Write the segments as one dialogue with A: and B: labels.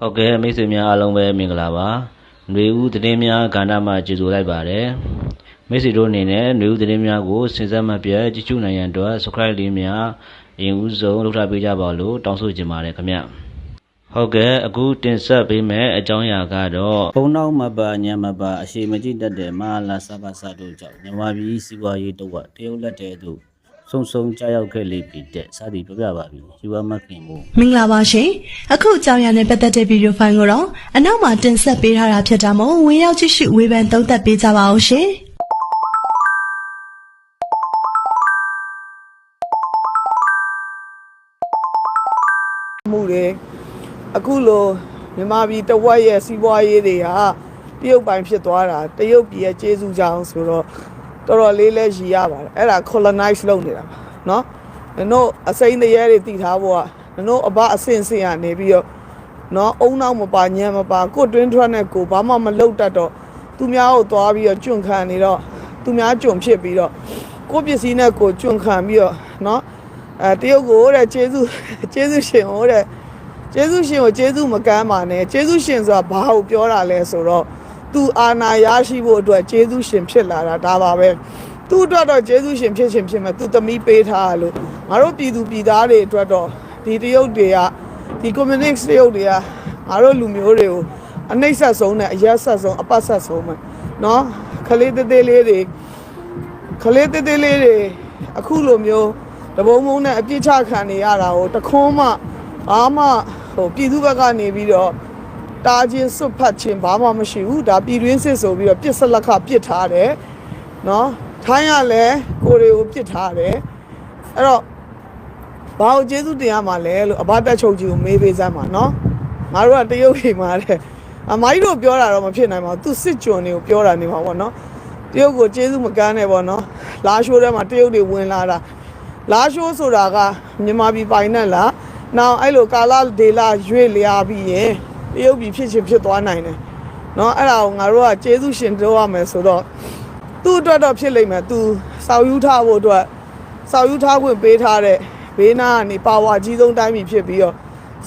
A: ဟုတ်ကဲ့မိတ်ဆွေများအားလုံးပဲမင်္ဂလာပါຫນွေဦးသတင်းများကဏ္ဍမှာကြိုဆိုလိုက်ပါတယ်မိတ်ဆွေတို့အနေနဲ့ຫນွေဦးသတင်းများကိုစဉ်ဆက်မပြတ်ကြည့်ရှုနိုင်ရန်အတွက် subscribe လေးများအရင်ဦးဆုံးလုပ်ထားပေးကြပါလို့တောင်းဆိုချင်ပါတယ်ခင်ဗျဟုတ်ကဲ့အခုတင်ဆက်ပေးမယ့်အကြောင်းအရာကတော့ဘုံနောက်မပါညံမပါအရှိမကြည့်တတ်တဲ့မဟာလာစပါစတို့ကြောင့်မြန်မာပြည်စီးပွားရေးတော့တရုတ်လက်တဲ့သို့ ဆုံဆုံကြောက်ရောက်ခဲ့လေပြီတဲ့စသည်ပြောပြပါပြီယူဝမခင်ကို
B: မင်္ဂလာပါရှင်အခုအကြောင်းအရာနဲ့ပတ်သက်တဲ့ဗီဒီယိုဖိုင်ကိုတော့အနောက်မှာတင်ဆက်ပေးထားတာဖြစ်တာမို့ဝင်ရောက်ကြည့်ရှုဝေဖန်သုံးသပ်ပေးကြပါအောင်ရှင်
C: မှုတွေအခုလိုမြန်မာပြည်တဝက်ရဲ့စီးပွားရေးတွေဟာတရုတ်ပိုင်ဖြစ်သွားတာတရုတ်ပြည်ရဲ့ကျေးဇူးကြောင့်ဆိုတော့ တော်တော်လေးလဲရည်ရပါတယ်အဲ့ဒါ colonize လုပ်နေတာပါเนาะနင်တို့အစိမ့်တရေတွေတည်ထားဖို့ကနင်တို့အဘအဆင့်ဆင့်ရနေပြီးတော့เนาะအုံနောက်မပါညံမပါကို့တွင်းထွက်နဲ့ကိုဘာမှမလုပ်တတ်တော့သူများကိုသွားပြီးတော့ကျွန့်ခံနေတော့သူများကျွန့်ဖြစ်ပြီးတော့ကို့ပစ္စည်းနဲ့ကိုကျွန့်ခံပြီးတော့เนาะအဲတရုတ်ကိုတဲ့ကျေးဇူးကျေးဇူးရှင်ဟိုတဲ့ ကျေးဇူးရှင်ကိုကျေးဇူးမကမ်းပါနဲ့ကျေးဇူးရှင်ဆိုတာဘာကိုပြောတာလဲဆိုတော့ သူအာနာရရှိဖို့အတွက်ကျေးဇူးရှင်ဖြစ်လာတာဒါပါပဲသူ့အတွက်တော့ကျေးဇူးရှင်ဖြစ်ရှင်ဖြစ်မယ်သူသမီးပေးထားလို့ငါတို့ပြည်သူပြည်သားတွေအတွက်တော့ဒီတရုတ်တွေကဒီ communist တရုတ်တွေကငါတို့လူမျိုးတွေကိုအနှိမ့်ဆက်ဆုံးနဲ့အရက်ဆက်ဆုံးအပတ်ဆက်ဆုံးမယ်နော်ခလေးသေးသေးလေးတွေခလေးသေးသေးလေးတွေအခုလိုမျိုးတဘုံဘုံနဲ့အပြစ်ချခံနေရတာကိုတခွန်းမှဘာမှဟိုပြည်သူဘက်ကနေပြီးတော့ တားချင်းစွတ်ဖတ်ခြင်းဘာမှမရှိဘူးဒါပြည်တွင်းစစ်ဆိုပြီးတော့ပြစ်စလက်ခပစ်ထားတယ်နော်ထိုင်းရလဲကိုယ်တွေကိုပစ်ထားတယ်အဲ့တော့ဘာကိုကျေးဇူးတင်ရမှာလဲလို့အဘတက်ချုပ်ကြီးကိုမေးပေးစမ်းပါနော်ငါတို့ကတရုတ်ပြည်မှာတဲ့အမိုင်းတို့ပြောတာတော့မဖြစ်နိုင်ပါဘူးသူစစ်ကြွန်တွေကိုပြောတာနေမှာပေါ့နော်တရုတ်ကိုကျေးဇူးမကမ်းနဲ့ပေါ့နော်လာရှိုးထဲမှာတရုတ်တွေဝင်လာတာလာရှိုးဆိုတာကမြန်မာပြည်ပိုင်နဲ့လားနောက်အဲ့လိုကာလာဒေလာရွေ့လျာပြီးရင် တရုတ်ပြည်ဖြစ်ချင်ဖြစ်သွားနိုင်တယ်နော်အဲ့ဒါကိုငါတို့ကကျေးဇူးရှင်ပြောရမယ်ဆိုတော့သူ့အတွက်တော့ဖြစ်လိမ့်မယ်သူစောက်ယူထားဖို့အတွက်စောက်ယူထားခွင့်ပေးထားတဲ့ဘေးနားကနေပါဝါကြီးဆုံးတိုင်းပြည်ဖြစ်ပြီးတော့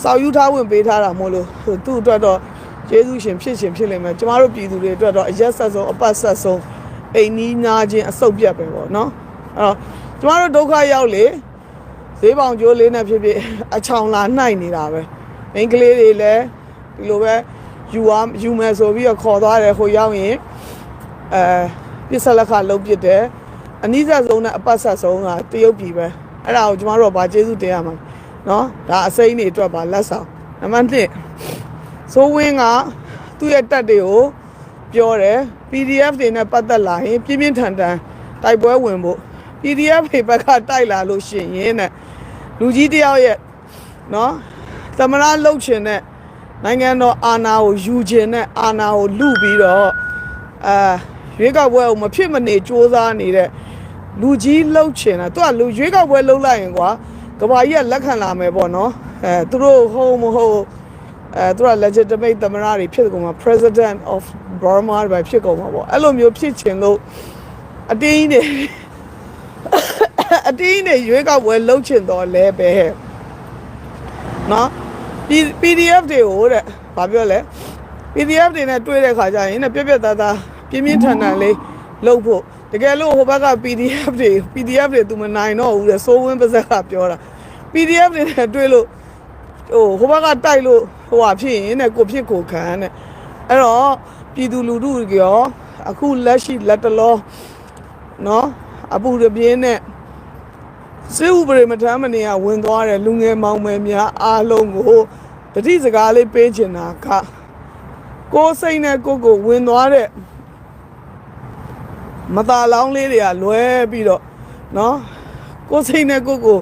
C: စောက်ယူထားခွင့်ပေးထားတာမို့လို့သူ့အတွက်တော့ကျေးဇူးရှင်ဖြစ်ရှင်ဖြစ်လိမ့်မယ်ကျမတို့ပြည်သူတွေအတွက်တော့အရက်ဆက်ဆုံးအပတ်ဆက်ဆုံးအိမ်နီးနားချင်းအဆုတ်ပြတ်ပဲပေါ့နော်အဲ့တော့ကျမတို့ဒုက္ခရောက်လေဈေးပေါင်ကျိုးလေးနဲ့ဖြစ်ဖြစ်အချောင်လာနှိုက်နေတာပဲမိန်းကလေးတွေလည်း ဒီလိုပဲယူအားယူမယ်ဆိုပြီးတော့ခေါ်သွားတယ်ဟိုရောက်ရင်အဲပစ္စလက်ခလုံးပစ်တယ်အနည်းဆက်ဆုံးနဲ့အပတ်ဆက်ဆုံးကတရုတ်ပြည်ပဲအဲ့ဒါကိုကျမတို့ကဗာကျေးဇူးတင်ရမှာနော်ဒါအစိမ့်တွေအတွက်ပါလက်ဆောင်နံပါတ်1ဆိုဝင်းကသူ့ရဲ့တက်တွေကိုပြောတယ် PDF တွေနဲ့ပတ်သက်လာရင်ပြင်းပြင်းထန်ထန်တိုက်ပွဲဝင်ဖို့ PDF တွေဘက်ကတိုက်လာလို့ရှိရင်တဲ့လူကြီးတယောက်ရဲ့နော်သမရလှုပ်ချင်တဲ့ နိုင်ငံတော်အာဏာကိုယူချင်တဲ့အာဏာကိုလူပြီးတော့အာရွေးကောက်ပွဲကိုမဖြစ်မနေစ조사နေတဲ့လူကြီးလှုပ်ချင်တာသူကလူရွေးကောက်ပွဲလှုပ်လိုက်ရင်ကွာကဘာကြီးကလက်ခံလာမယ်ပေါ့နော်အဲသူတို့ဟုတ်မဟုတ်အဲသူက legitimate သမရတွေဖြစ်ကုန်မှာ president of Burma တွေဖြစ်ကုန်မှာပေါ့အဲ့လိုမျိုးဖြစ်ချင်လို့အတင်းကြီးနေအတင်းနဲ့ရွေးကောက်ပွဲလှုပ်ချင်တော့လဲပဲနော် P- PDF တွေကိုတဲ့ဘာပြောလဲ PDF တွေနဲ့တွေ့တဲ့ခါကျရင်တဲ့ပြက်ပြက်သားသားပြင်းပြင်းထန်ထန်လေးလှုပ်ဖို့တကယ်လို့ဟိုဘက်က PDF တွေ PDF တွေသူမနိုင်တော့ဘူးတဲ့စိုးဝင်းပါဇက်ကပြောတာ PDF တွေနဲ့တွေ့လို့ဟိုဟိုဘက်ကတိုက်လို့ဟိုဟာဖြစ်ရင်တဲ့ကိုဖြစ်ကိုခံတဲ့အဲ့တော့ပြည်သူလူထုကြောအခုလက်ရှိလက်တလောနော်အပူတပြင်းနဲ့ စစ်ဥပဒေမထမ်းမနေရဝင်သွားတဲ့လူငယ်မောင်မယ်များအားလုံးကိုတတိစကားလေးပေးချင်တာကကိုယ်စိတ်နဲ့ကိုကိုဝင်သွားတဲ့မသားလောင်းလေးတွေကလွဲပြီးတော့နော်ကိုယ်စိတ်နဲ့ကိုကို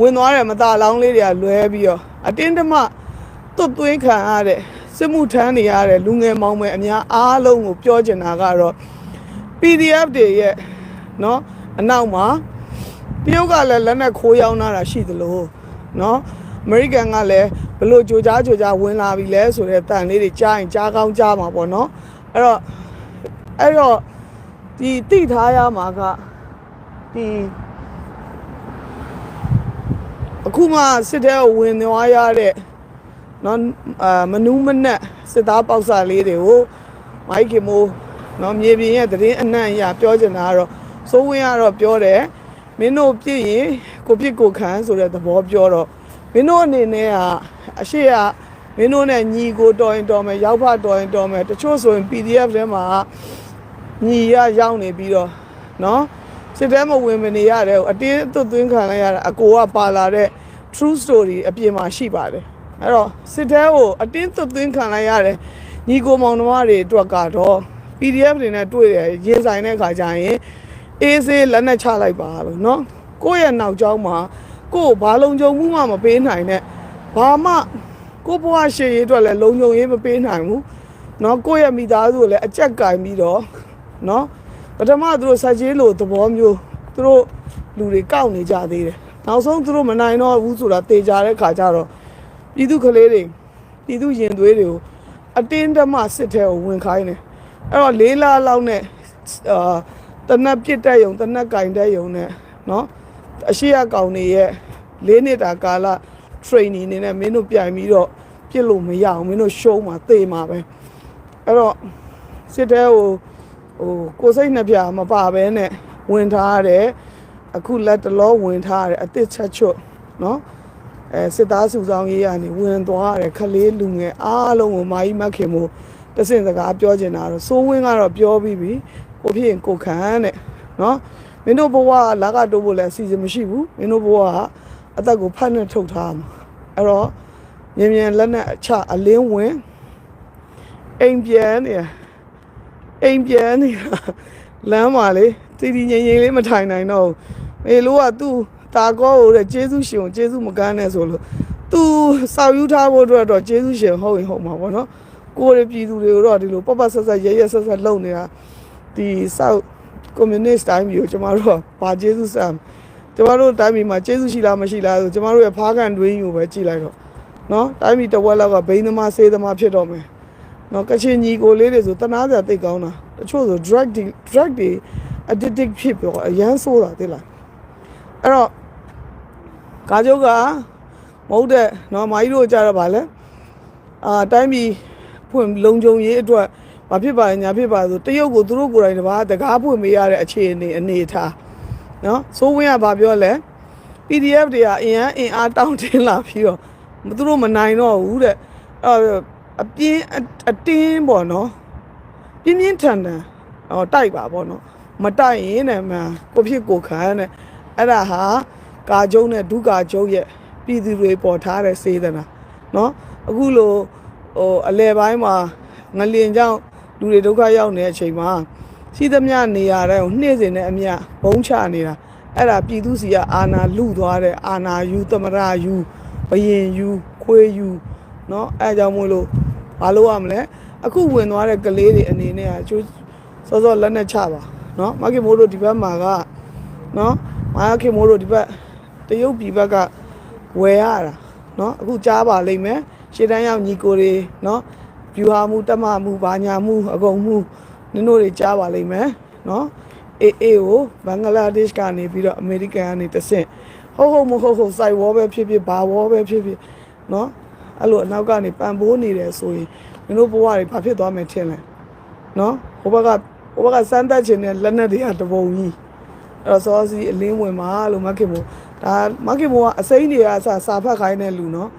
C: ဝင်သွားတဲ့မသားလောင်းလေးတွေကလွဲပြီးတော့အတင်းတမသွတ်သွင်းခံရတဲ့စစ်မှုထမ်းနေရတဲ့လူငယ်မောင်မယ်အများအားလုံးကိုပြောချင်တာကတော့ PDF တွေရဲ့နော်အနောက်မှာ တရုတ်ကလည်းလက်နဲ့ခိုးရောင်းတာရှိသလိုနော်အမေရိကန်ကလည်းဘလို့ကြိုကြားကြိုကြားဝင်လာပြီလဲဆိုတဲ့တန်လေးတွေကြားရင်ကြားကောင်းကြားမှာပေါ့နော်အဲ့တော့အဲ့တော့ဒီတိထားရမှာကဒီအခုမှစစ်တဲကိုဝင်သွားရတဲ့နော်အာမနူးမနက်စစ်သားပေါက်စာလေးတွေကိုမိုက်ကင်မိုးနော်မြေပြင်ရဲ့သတင်းအနှံ့အရာပြောချင်တာကတော့စိုးဝင်းကတော့ပြောတယ် မင်းတို့ပြည့်ရင်ကိုပြစ်ကိုခံဆိုတဲ့သဘောပြောတော့မင်းတို့အနေနဲ့ကအရှိကမင်းတို့နဲ့ညီကိုတော်ရင်တော်မယ်ရောက်ဖတော်ရင်တော်မယ်တချို့ဆိုရင် PDF ထဲမှာညီရရောက်နေပြီးတော့နော်စစ်တဲမဝင်မနေရတယ်အတင်းအသွတ်သွင်းခံလိုက်ရတာအကိုကပါလာတဲ့ true story အပြင်မှာရှိပါတယ်အဲ့တော့စစ်တဲကိုအတင်းသွတ်သွင်းခံလိုက်ရတယ်ညီကိုမောင်နှမတွေအတွက်ကတော့ PDF တွေနဲ့တွေ့တယ်ရင်ဆိုင်တဲ့ခါကျရင် အေးဆေးလက်နဲ့ချလိုက်ပါလို့နော်ကိုယ့်ရဲ့နောက်ကျောင်းမှာကို့ဘာလုံခြုံမှုမှမပေးနိုင်နဲ့ဘာမှကို့ဘဝရှည်ရေးအတွက်လည်းလုံခြုံရေးမပေးနိုင်ဘူးနော်ကိုယ့်ရဲ့မိသားစုကိုလည်းအကြက်ကင်ပြီးတော့နော်ပထမသူတို့ဆက်ကြီးလိုသဘောမျိုးသူတို့လူတွေကောက်နေကြသေးတယ်နောက်ဆုံးသူတို့မနိုင်တော့ဘူးဆိုတာတေချာတဲ့ခါကျတော့ပြည်သူကလေးတွေပြည်သူရင်သွေးတွေကိုအတင်းတမစစ်ထဲကိုဝင်ခိုင်းတယ်အဲ့တော့လေးလလောက်နဲ့အာ တနက်ပြစ်တဲ့ယုံတနက်ကင်တဲ့ယုံနဲ့เนาะအရှိရကောင်တွေရဲ့လေးနှစ်တာကာလ training နေနဲ့မင်းတို့ပြိုင်ပြီးတော့ပြစ်လို့မရအောင်မင်းတို့ရှုံးမှာသေမှာပဲအဲ့တော့စစ်တဲကိုဟိုကိုယ်စိတ်နှပြမပါဘဲနဲ့ဝင်ထားရတယ်အခုလက်တလောဝင်ထားရတယ်အစ်စ်ချက်ချွတ်เนาะအဲစစ်သားစုဆောင်ရေးကနေဝင်သွားရတယ်ခလေးလူငယ်အားလုံးကိုမာကြီးမတ်ခင်မို့တဆင့်စကားပြောချင်တာတော့စိုးဝင်းကတော့ပြောပြီးပြီ ဟိုဖြစ်ရင်ကိုခံတဲ့နော်မင်းတို့ဘဝလာကတိုးဖို့လည်းအစီအစဉ်မရှိဘူးမင်းတို့ဘဝကအသက်ကိုဖတ်နဲ့ထုတ်ထားမှာအဲ့တော့မြန်မြန်လက်နဲ့အချအလင်းဝင်အိမ်ပြန်နေအိမ်ပြန်နေလမ်းမှာလေတည်တည်ငြိမ်ငြိမ်လေးမထိုင်နိုင်တော့မေလိုကသူ့တာကောကိုတဲ့ကျေးဇူးရှင်ကိုကျေးဇူးမကန်းနဲ့ဆိုလို့သူစောက်ယူထားဖို့အတွက်တော့ကျေးဇူးရှင်ဟုတ်ရင်ဟုတ်မှာပေါ့နော်ကိုယ်ရပြည်သူတွေကိုတော့ဒီလိုပပဆက်ဆက်ရဲရဲဆက်ဆက်လုပ်နေတာ ဒီစောက်ကွန်မြူနစ်တိုင်းမျိုးကျမတို့ကဘာကျေးဇူးဆမ်းကျမတို့တိုင်းပြည်မှာကျေးဇူးရှိလားမရှိလားဆိုကျမတို့ရဲ့ဖားကန်တွင်းကိုပဲကြည့်လိုက်တော့နော်တိုင်းပြည်တစ်ဝက်လောက်ကဘိန်းသမားဆေးသမားဖြစ်တော့မယ်နော်ကချင်ညီကိုလေးတွေဆိုတနာစရာသိတ်ကောင်းတာတချို့ဆို drug တွေ drug တွေ addictive ဖြစ်ပြီးတော့အရန်ဆိုးတာသိလားအဲ့တော့ကားကျုပ်ကမဟုတ်တဲ့နော်မာကြီးတို့ကြတော့ဗာလဲအာတိုင်းပြည်ဖွင့်လုံခြုံရေးအတွက် ဘာဖြစ်ပါလဲညာဖြစ်ပါလဲဆိုတရုတ်ကိုသူတို့ကိုယ်တိုင်တပါးတကားဖွင့်မေးရတဲ့အခြေအနေအနေထားနော်စိုးဝင်းကဗာပြောလဲ PDF တွေကအင်အားအင်အားတောင်းတင်းလာပြီးတော့သူတို့မနိုင်တော့ဘူးတဲ့အဲ့အပြင်းအတင်းပေါ့နော်ပြင်းပြင်းထန်ထန်ဟောတိုက်ပါပေါ့နော်မတိုက်ရင်တဲ့မှကိုဖြစ်ကိုခံတဲ့အဲ့ဒါဟာကာကျုံနဲ့ဒုကာကျုံရဲ့ပြည်သူတွေပေါ်ထားတဲ့စေတနာနော်အခုလိုဟိုအလဲပိုင်းမှာငလင်ကြောင့် လူတွေဒုက္ခရောက်နေတဲ့အချိန်မှာစီးသမျှနေရာတိုင်းကိုနှိမ့်စင်တဲ့အမြဘုံချနေတာအဲ့ဒါပြည်သူစီကအာနာလူသွားတဲ့အာနာယူသမရယူဘယင်ယူခွေးယူเนาะအဲကြောင့်မို့လို့မလုပ်ရမလဲအခုဝင်သွားတဲ့ကလေးတွေအနေနဲ့အကျိုးစောစောလက်နဲ့ချပါเนาะမခင်မိုးတို့ဒီဘက်မှာကเนาะမခင်မိုးတို့ဒီဘက်တရုတ်ပြည်ဘက်ကဝယ်ရတာเนาะအခုကြားပါလိမ့်မယ်ရှေ့တန်းရောက်ညီကိုတွေเนาะ ဖြူဟာမှုတမမှုဘာညာမှုအကုန်မှုနင်တို့တွေကြားပါလိမ့်မယ်နော်အေးအေးကိုဘင်္ဂလားဒေ့ရှ်ကနေပြီးတော့အမေရိကန်ကနေတဆင့်ဟုတ်ဟုတ်မဟုတ်ဟုတ်စိုက်ဝေါ်ပဲဖြစ်ဖြစ်ဘာဝေါ်ပဲဖြစ်ဖြစ်နော်အဲ့လိုအနောက်ကနေပံပိုးနေတယ်ဆိုရင်နင်တို့ဘဝတွေဘာဖြစ်သွားမယ်ထင်လဲနော်ဟိုဘက်ကဟိုဘက်ကစမ်းတက်ခြင်းနဲ့လက်နဲ့တည်းကတပုံကြီးအဲ့တော့စောစီအလင်းဝင်ပါလို့မခင်ဘူးဒါမခင်ဘူးကအစိမ့်တွေကအစာစာဖတ်ခိုင်းတဲ့လူနော်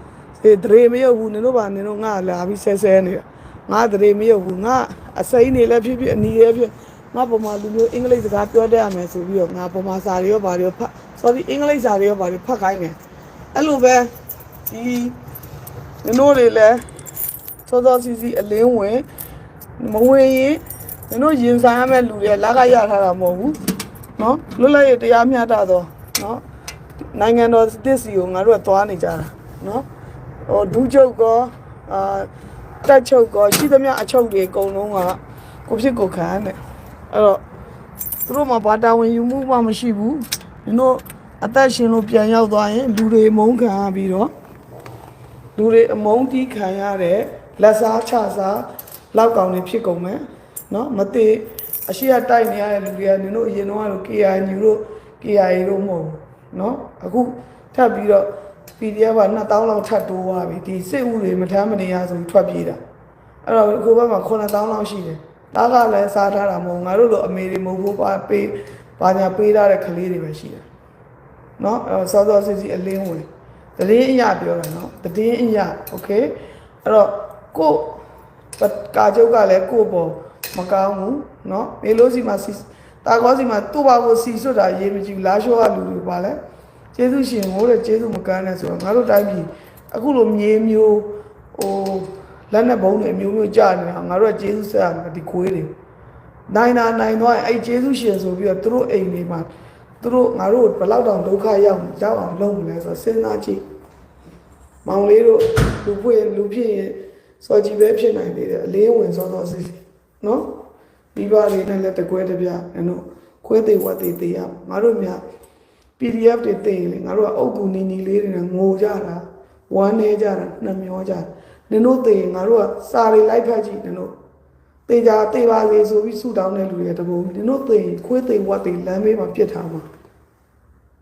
C: ဒီဒရေမရုပ်ဘူးနင်တို့ပါနင်တို့ငါလာပြီးဆဲဆဲနေတာငါဒရေမရုပ်ဘူးငါအစိမ့်တွေလည်းဖြစ်ဖြစ်အနီလည်းဖြစ်ငါပုံမှန်လူမျိုးအင်္ဂလိပ်စကားပြောတတ်ရမယ်ဆိုပြီးတော့ငါပုံမှန်စာတွေရောဗာတွေရောဖတ် sorry အင်္ဂလိပ်စာတွေရောဗာတွေဖတ်ခိုင်းတယ်အဲ့လိုပဲဒီ နင်တို့တွေလည်းစောစောစီစီအလင်းဝင်မဝင်ရင်နင်တို့ရင်ဆိုင်ရမယ့်လူတွေလက်ကရထားတာမဟုတ်ဘူးเนาะလွတ်လပ်ရေးတရားမျှတတော့เนาะနိုင်ငံတော်တစ်စီကိုငါတို့ကသွားနေကြတာเนาะ ဟိုဒူးချုပ်ကောအာတက်ချုပ်ကောရှိသမျှအချုပ်တွေအကုန်လုံးကကိုဖြစ်ကိုခံတယ်အဲ့တော့သူတို့မှာဘာတာဝန်ယူမှုမှမရှိဘူးမင်းတို့အသက်ရှင်လို့ပြန်ရောက်သွားရင်လူတွေမုန်းခံပြီးတော့လူတွေအမုန်းတီးခံရတဲ့လက်စားချစားလောက်ကောင်တွေဖြစ်ကုန်မယ်နော်မသေးအရှိရတိုက်နေရတဲ့လူတွေကနင်တို့အရင်တော့ကတော့ KNU တို့ KIA တို့မဟုတ်ဘူးနော်အခုထပ်ပြီးတော့ PDF က2000လောက်ထပ်တိုးသွားပြီဒီစစ်ဥတွေမထမ်းမနေရဆိုပြီးထွက်ပြေးတာအဲ့တော့ကိုဘက်မှာ9000လောက်ရှိတယ်တားကလည်းစားထားတာမဟုတ်ငါတို့လိုအမေတွေမဟုတ်ဘူးပါပေးပါညာပေးထားတဲ့ကလေးတွေပဲရှိတယ်နော်အဲ့တော့စောစောစစ်စစ်အလင်းဝင်တည်င်းအရာပြောတာနော်တည်င်းအရာโอเคအဲ့တော့ကိုကာကျုပ်ကလည်းကိုပေါ်မကောင်းဘူးเนาะမေလို့စီမှာစီတာကောစီမှာသူ့ဘာကိုစီစွတ်တာရေးမကြည့်ဘူးလာရှောကလူတွေပါလဲ ကျေးဇူးရှင်ဟိုတဲ့ကျေးဇူးမကမ်းနဲ့ဆိုတော့ငါတို့တိုင်းပြည်အခုလိုမြေမျိုးဟိုလက်နဲ့ဘုံတွေအမျိုးမျိုးကြာနေတာငါတို့ကကျေးဇူးဆက်ရမှာဒီခွေးတွေနိုင်တာနိုင်တော့အဲ့ကျေးဇူးရှင်ဆိုပြီးတော့သူတို့အိမ်တွေမှာသူတို့ငါတို့ဘယ်လောက်တောင်ဒုက္ခရောက်ရောက်အောင်လုပ်မလဲဆိုတော့စဉ်းစားကြည့်မောင်လေးတို့လူပွေလူဖြစ်ရင်စော်ကြည့်ပဲဖြစ်နိုင်သေးတယ်အလင်းဝင်စောစောစစ်စစ်နော်ပြီးပါလေးနဲ့လည်းတကွဲတပြားအဲ့တော့ခွဲသေးဝတ်သေးသေးရငါတို့များ PDF တွေသိရင်လေငါတို့ကအုတ်ကူနီနီလေးတွေနဲ့ငိုကြတာဝမ်းနေကြတာနှမျောကြတာနင်တို့သိရင်ငါတို့ကစာတွေလိုက်ဖတ်ကြည့်နင်တို့တေချာတေပါလေဆိုပြီးဆူတောင်းတဲ့လူတွေတပုံနင်တို့သိရင်ခွေးသိဝတ်သိလမ်းမေးမှာပြစ်ထားမှာ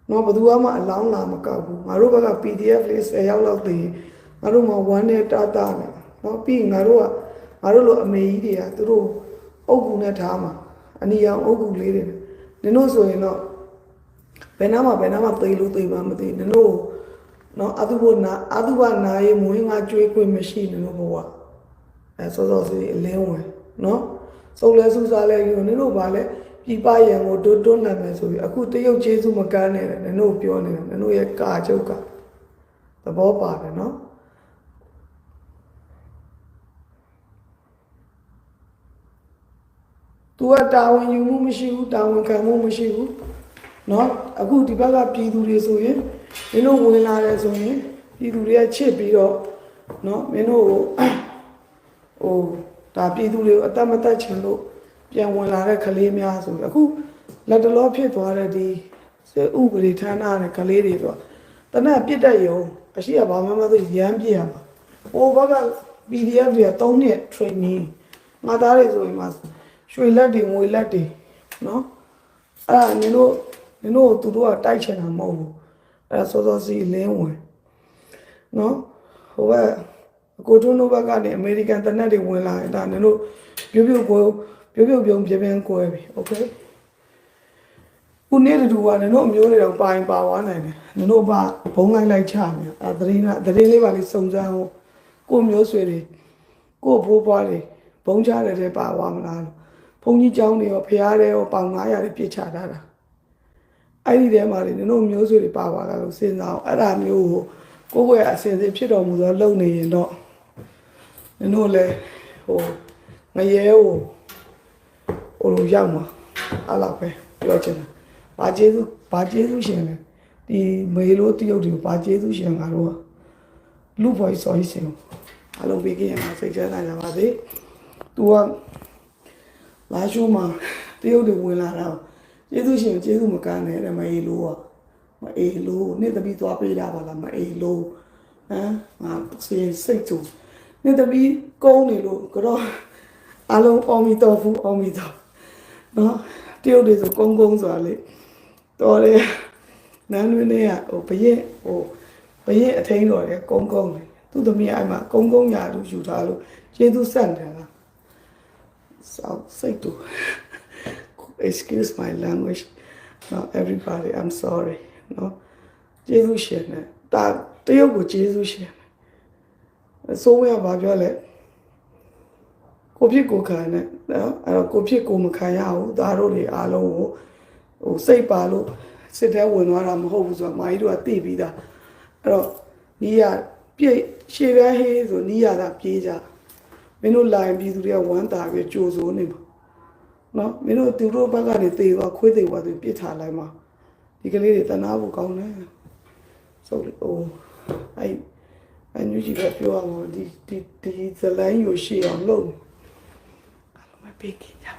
C: နော်ဘယ်သူမှအလောင်းလာမကောက်ဘူးငါတို့ဘက်က PDF လေး10ရောက်လောက်သိရင်ငါတို့မှဝမ်းနေတာတာနဲ့နော်ပြီးရင်ငါတို့ကငါတို့လိုအမေကြီးတွေကသူတို့အုတ်ကူနဲ့ထားမှာအနီရောင်အုတ်ကူလေးတွေနင်တို့ဆိုရင်တော့ ဘယ်နာမှဘယ်နာမှသိလို့သိမှမသိနင်တို့နော်အတုဘနာအတုဘနာရေမွေးငါကြွေးခွင့်မရှိနင်တို့ဘဝအဲစောစောစီအလင်းဝင်နော်စုံလဲစူးစားလဲယူနင်တို့ဗာလဲပြပရံကိုတွတ်တွန်းနိုင်မယ်ဆိုပြီးအခုတရုတ်ကျေးဇူးမကမ်းနဲ့နင်တို့ပြောနေတယ်နင်တို့ရဲ့ကာချုပ်ကသဘောပါတယ်နော်သူကတာဝန်ယူမှုမရှိဘူးတာဝန်ခံမှုမရှိဘူး เนาะအခုဒီဘက်ကပြည်သူတွေဆိုရင်မင်းတို့ဝင်လာတယ်ဆိုရင်ပြည်သူတွေကချစ်ပြီးတော့เนาะမင်းတို့ကိုဟိုဒါပြည်သူတွေကိုအသက်မသက်ချင်လို့ပြန်ဝင်လာတဲ့ကလေးများဆိုပြီးအခုလက်တလောဖြစ်သွားတဲ့ဒီစေဥပဒေဌာနနဲ့ကလေးတွေဆိုတနက်ပြစ်တတ်ရုံအရှိကဘာမှမသိရမ်းပြရမှာဟိုဘက်က PDF တွေက3နှစ် training ငါသားတွေဆိုရင်မှရွှေလက်တွေငွေလက်တွေเนาะ အဲ့ဒါနင်တို့ နင်တို့သူတို့ကတိုက်ချင်တာမဟုတ်ဘူးအဲ့ဒါစောစောစီလင်းဝင်နော်ဟိုဘက်ကိုတွန်းတို့ဘက်ကနေအမေရိကန်တနက်တွေဝင်လာရင်ဒါနင်တို့ပြုတ်ပြုတ်ကိုပြုတ်ပြုတ်ပြုံပြပြန်းကွဲပြီโอเคခုနေ့တူကနင်တို့အမျိုးတွေတော့ပါရင်ပါသွားနိုင်တယ်နင်တို့ဘာဘုံလိုက်လိုက်ချမယ်အဲသတင်းကသတင်းလေးပါလေးစုံစမ်းဖို့ကိုမျိုးဆွေတွေကိုဘိုးဘွားတွေဘုံချတဲ့တဲ့ပါသွားမလားလို့ ဘုန်းကြီးเจ้าတွေရောဖရားတွေရောပေါင်900တွေပြစ်ချထားတာ အဲ့ဒီထဲမှာလေနင်တို့မျိုးဆွေတွေပါပါလားလို့စဉ်းစားအောင်အဲ့ဒါမျိုးကိုကိုယ့်ဘွယ်အစဉ်စဉ်ဖြစ်တော်မူသောလုံနေရင်တော့နင်တို့လည်းဟိုငရဲဟိုဟိုလိုရောက်မှာအဲ့လောက်ပဲပြောချင်တာဘာကျေးဇူးဘာကျေးဇူးရှင်လဲဒီမေလို့တရုတ်တွေကိုဘာကျေးဇူးရှင်ငါတို့ကလူဘွယ်စော်ကြီးရှင်အလုံးပေးကြရမှာစိတ်ချမ်းသာကြပါစေ तू ကလာရှိုးမှာတရုတ်တွေဝင်လာတာ ကျေးဇူးရှင်ကျေးဇူးမကမ်းနဲ့တဲ့မအေးလို့อ่ะမအေးလို့နေ့တပီးသွားပေးတာပါလားမအေးလို့ဟမ်ငါစိတ်စိတ်တူနေ့တပီးကုန်းနေလို့ကတော့အလုံးအောင်မီတော်ဖူးအောင်မီတော်နော်တရုတ်တွေဆိုကုန်းကုန်းဆိုတာလေတော်တယ်နန်းတွင်းတွေကဟိုဘရင်ဟိုဘရင်အထင်းတော်တယ်ကုန်းကုန်းလေသူ့သမီးအဲ့မှာကုန်းကုန်းညာလူယူထားလို့ကျေးဇူးဆက်တယ်လား South Saito. Excuse my language. No, everybody, I'm sorry. No. ကျေးဇူးရှင်နဲ့ဒါတရုတ်ကိုကျေးဇူးရှင်နဲ့အစိုးရဘာပြောလဲကိုဖြစ်ကိုခံနဲ့နော်အဲ့တော့ကိုဖြစ်ကိုမခံရဘူးဒါတို့တွေအားလုံးကိုဟိုစိတ်ပါလို့စစ်တဲဝင်သွားတာမဟုတ်ဘူးဆိုတော့မာကြီးတို့ကသိပြီးသားအဲ့တော့နီးရပြည့်ရှေ့ဘန်းဟေးဆိုနီးရတာပြေးကြမင်းတို့လာရင်ပြည်သူတွေကဝမ်းတာပြီးကြိုဆိုနေမှာ နော်မင်းတို့သူတို့ဘက်ကနေသေသွားခွေးသေသွားသူပြစ်ထားလိုက်မှာဒီကလေးတွေတနာဖို့ကောင်းတယ်ဆိုလို့အိုးအဲ့အန်ယူကြီးကပြောအောင်ဒီဒီဒီဇလိုင်းကိုရှေ့အောင်လုပ်အားလုံးပဲပေးကြပါ